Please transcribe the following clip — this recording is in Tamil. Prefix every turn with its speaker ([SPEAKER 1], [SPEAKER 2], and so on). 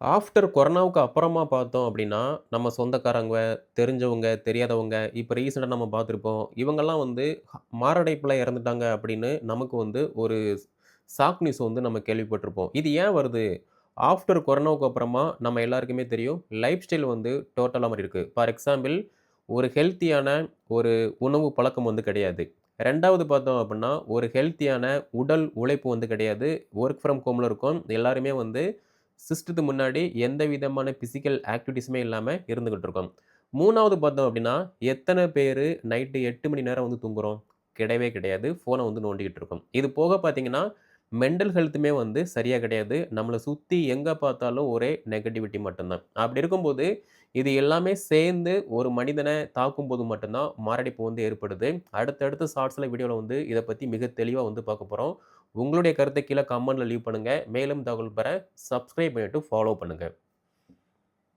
[SPEAKER 1] ஆஃப்டர் கொரோனாவுக்கு அப்புறமா பார்த்தோம் அப்படின்னா, நம்ம சொந்தக்காரங்க, தெரிஞ்சவங்க, தெரியாதவங்க, இப்போ ரீசெண்டாக நம்ம பார்த்துருப்போம். இவங்கெல்லாம் வந்து மாரடைப்பில் இறந்துட்டாங்க அப்படின்னு நமக்கு வந்து ஒரு சாக் நியூஸ் வந்து நம்ம கேள்விப்பட்டிருப்போம். இது ஏன் வருது? ஆஃப்டர் கொரோனாவுக்கு அப்புறமா நம்ம எல்லாருக்குமே தெரியும், லைஃப் ஸ்டைல் வந்து மாதிரி இருக்குது ஃபார் எக்ஸாம்பிள் ஒரு ஹெல்த்தியான ஒரு உணவு பழக்கம் வந்து கிடையாது. ரெண்டாவது பார்த்தோம் அப்படின்னா, ஒரு ஹெல்த்தியான உடல் உழைப்பு வந்து கிடையாது. ஒர்க் ஃப்ரம் ஹோமில் இருக்கும் எல்லாருமே வந்து சிஸ்டத்துக்கு முன்னாடி எந்த விதமான பிசிக்கல் ஆக்டிவிட்டிஸுமே இல்லாமல் இருந்துக்கிட்டு இருக்கோம். மூணாவது பார்த்தோம் அப்படின்னா, எத்தனை பேர் நைட்டு எட்டு மணி நேரம் வந்து தூங்குகிறோம் கிடையவே கிடையாது. ஃபோனை வந்து நோண்டிக்கிட்டு இருக்கோம். இது போக பார்த்தீங்கன்னா, மென்டல் ஹெல்த்துமே வந்து சரியாக கிடையாது. நம்மளை சுற்றி எங்கே பார்த்தாலும் ஒரே நெகட்டிவிட்டி மட்டும்தான் அப்படி இருக்கும்போது, இது எல்லாமே சேர்ந்து ஒரு மனிதனை தாக்கும்போது போது மட்டும்தான் மாரடைப்பு வந்து ஏற்படுது. அடுத்தடுத்த ஷார்ட்ஸில் வீடியோவில் வந்து இதை பற்றி மிக தெளிவாக வந்து பார்க்க போகிறோம் உங்களுடைய கருத்தை கீழே கமெண்டில் லீவ் பண்ணுங்கள் மேலும் தகவல் பெற சப்ஸ்கிரைப் பண்ணிவிட்டு ஃபாலோ பண்ணுங்கள்